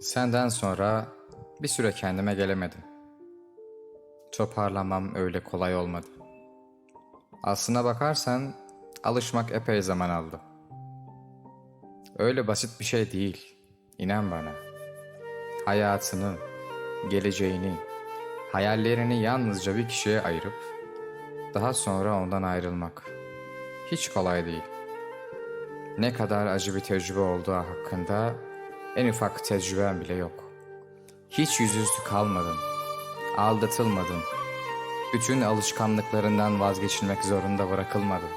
Senden sonra bir süre kendime gelemedim. Toparlamam öyle kolay olmadı. Aslına bakarsan alışmak epey zaman aldı. Öyle basit bir şey değil. İnan bana. Hayatını, geleceğini, hayallerini yalnızca bir kişiye ayırıp daha sonra ondan ayrılmak hiç kolay değil. Ne kadar acı bir tecrübe olduğu hakkında en ufak tecrübem bile yok. Hiç yüzüstü kalmadım. Aldatılmadım. Bütün alışkanlıklarından vazgeçilmek zorunda bırakılmadım.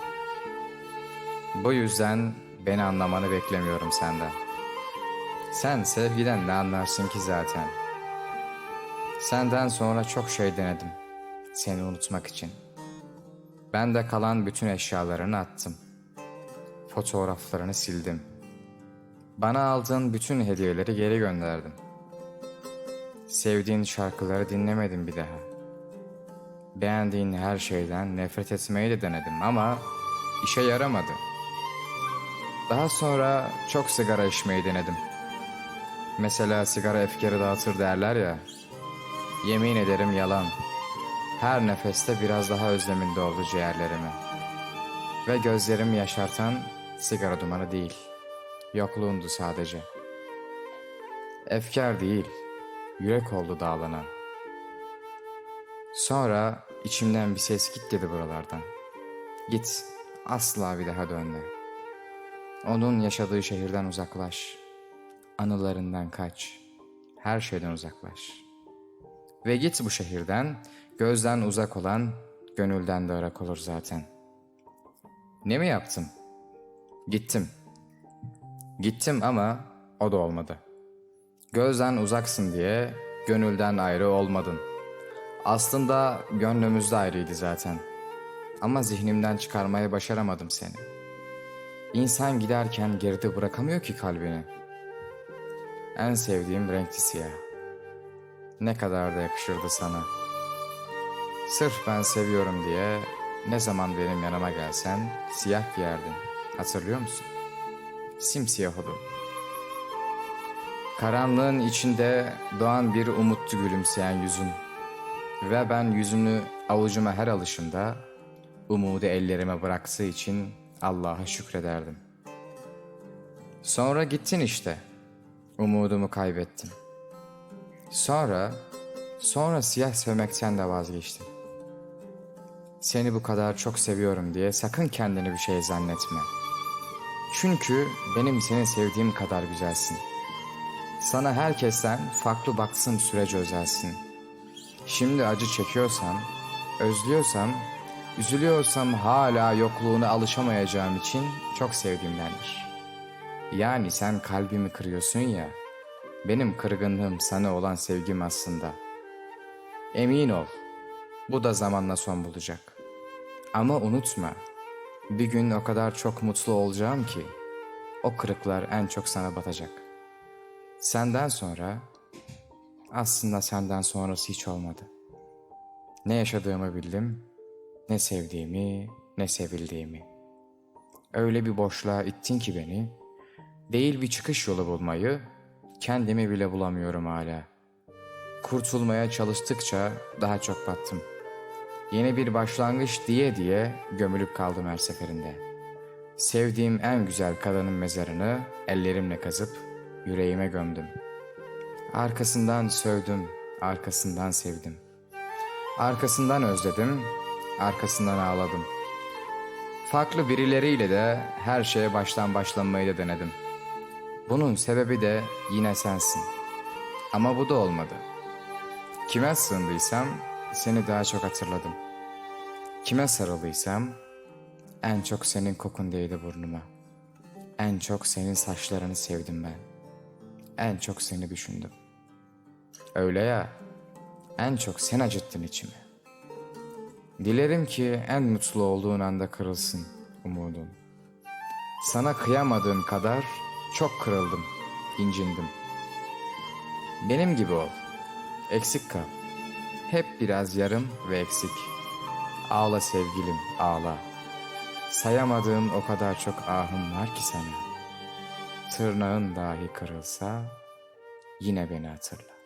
Bu yüzden beni anlamanı beklemiyorum senden. Sen sevgiden ne anlarsın ki zaten? Senden sonra çok şey denedim. Seni unutmak için. Ben de kalan bütün eşyalarını attım. Fotoğraflarını sildim. Bana aldığın bütün hediyeleri geri gönderdim. Sevdiğin şarkıları dinlemedim bir daha. Beğendiğin her şeyden nefret etmeyi de denedim ama işe yaramadı. Daha sonra çok sigara içmeyi denedim. Mesela sigara efkarı dağıtır derler ya. Yemin ederim yalan. Her nefeste biraz daha özleminde oldu ciğerlerimi. Ve gözlerimi yaşartan sigara dumanı değil. Yokluğundu sadece. Efkar değil, yürek oldu dağlanan. Sonra içimden bir ses git dedi buralardan. Git, asla bir daha dönme. Onun yaşadığı şehirden uzaklaş. Anılarından kaç. Her şeyden uzaklaş. Ve git bu şehirden, gözden uzak olan, gönülden de ırak olur zaten. Ne mi yaptım? Gittim. Gittim ama o da olmadı. Gözden uzaksın diye gönülden ayrı olmadın. Aslında gönlümüzde ayrıydı zaten. Ama zihnimden çıkarmaya başaramadım seni. İnsan giderken geride bırakamıyor ki kalbini. En sevdiğim renkli siyah. Ne kadar da yakışırdı sana. Sırf ben seviyorum diye ne zaman benim yanıma gelsen siyah giyerdin. Hatırlıyor musun? Simsiyah oldu. Karanlığın içinde doğan bir umutlu gülümseyen yüzün. Ve ben yüzünü avucuma her alışında umudu ellerime bıraktığı için Allah'a şükrederdim. Sonra gittin işte. Umudumu kaybettim. Sonra, sonra siyah sevmekten de vazgeçtim. Seni bu kadar çok seviyorum diye sakın kendini bir şey zannetme. Çünkü benim seni sevdiğim kadar güzelsin. Sana herkesten farklı baksın sürece özelsin. Şimdi acı çekiyorsam, özlüyorsam, üzülüyorsam hala yokluğuna alışamayacağım için çok sevdiğimdendir. Yani sen kalbimi kırıyorsun ya, benim kırgınlığım sana olan sevgim aslında. Emin ol, bu da zamanla son bulacak. Ama unutma, bir gün o kadar çok mutlu olacağım ki, o kırıklar en çok sana batacak. Senden sonra, aslında senden sonrası hiç olmadı. Ne yaşadığımı bildim, ne sevdiğimi, ne sevildiğimi. Öyle bir boşluğa ittin ki beni, değil bir çıkış yolu bulmayı, kendimi bile bulamıyorum hala. Kurtulmaya çalıştıkça daha çok battım. Yeni bir başlangıç diye diye gömülüp kaldım her seferinde. Sevdiğim en güzel kadının mezarını ellerimle kazıp yüreğime gömdüm. Arkasından sövdüm, arkasından sevdim. Arkasından özledim, arkasından ağladım. Farklı birileriyle de her şeye baştan başlamayı da denedim. Bunun sebebi de yine sensin. Ama bu da olmadı. Kime sığındıysam seni daha çok hatırladım. Kime sarıldıysam en çok senin kokun değdi burnuma. En çok senin saçlarını sevdim ben. En çok seni düşündüm. Öyle ya, en çok sen acıttın içimi. Dilerim ki en mutlu olduğun anda kırılsın umudun. Sana kıyamadığım kadar çok kırıldım, incindim. Benim gibi ol, eksik kal. Hep biraz yarım ve eksik. Ağla sevgilim, ağla. Sayamadığım o kadar çok ahım var ki sana. Tırnağın dahi kırılsa yine beni hatırla.